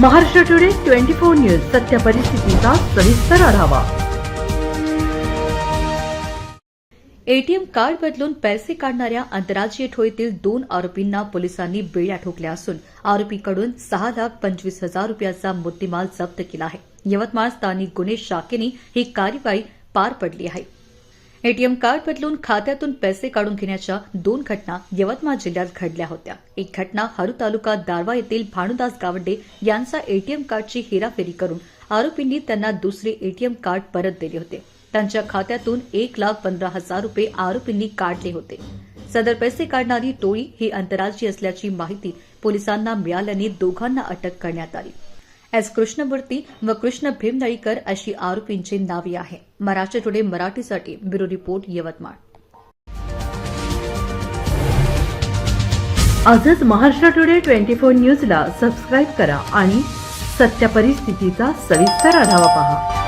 Maharashtra today twenty four news सत्य परिस्थितीचा सविस्तर आढावा. एटीएम कार्ड बदलून पैसे काढणाऱ्या आंतरराज्यीय ठोईतील दोन आरोपींना पोलिसांनी बेड्या ठोकल्या असून आरोपीकडून सहा लाख पंचवीस हजार रुपयाचा मुद्देमाल जप्त केला आहे. यवतमाळ स्थानिक गुन्हे शाखेने ही कार्यवाही पार पडली आहे. एटीएम कार्ड बदलून खात्यातून पैसे काढून घेण्याच्या दोन घटना यवतमाळ जिल्ह्यात घडल्या होत्या. एक घटना हरू तालुका दारवा येथील भानुदास गावंडे यांचा एटीएम कार्डची हेराफेरी करून आरोपींनी त्यांना दुसरे एटीएम कार्ड परत दिले होते. त्यांच्या खात्यातून एक लाख पंधरा हजार रुपये आरोपींनी काढले होते. सदर पैसे काढणारी टोळी ही आंतरराज्यीय असल्याची माहिती पोलिसांना मिळाल्याने दोघांना अटक करण्यात आली. एस कृष्णमूर्ती व कृष्ण भीमदळीकर अशी आरोपींची नावे आहे. महाराष्ट्र टुडे मराठीसाठी ब्युरो रिपोर्ट यवतमाळ. आजच महाराष्ट्र टुडे ट्वेंटी फोर न्यूजला सबस्क्राईब करा आणि सत्य परिस्थितीचा सविस्तर आढावा पहा.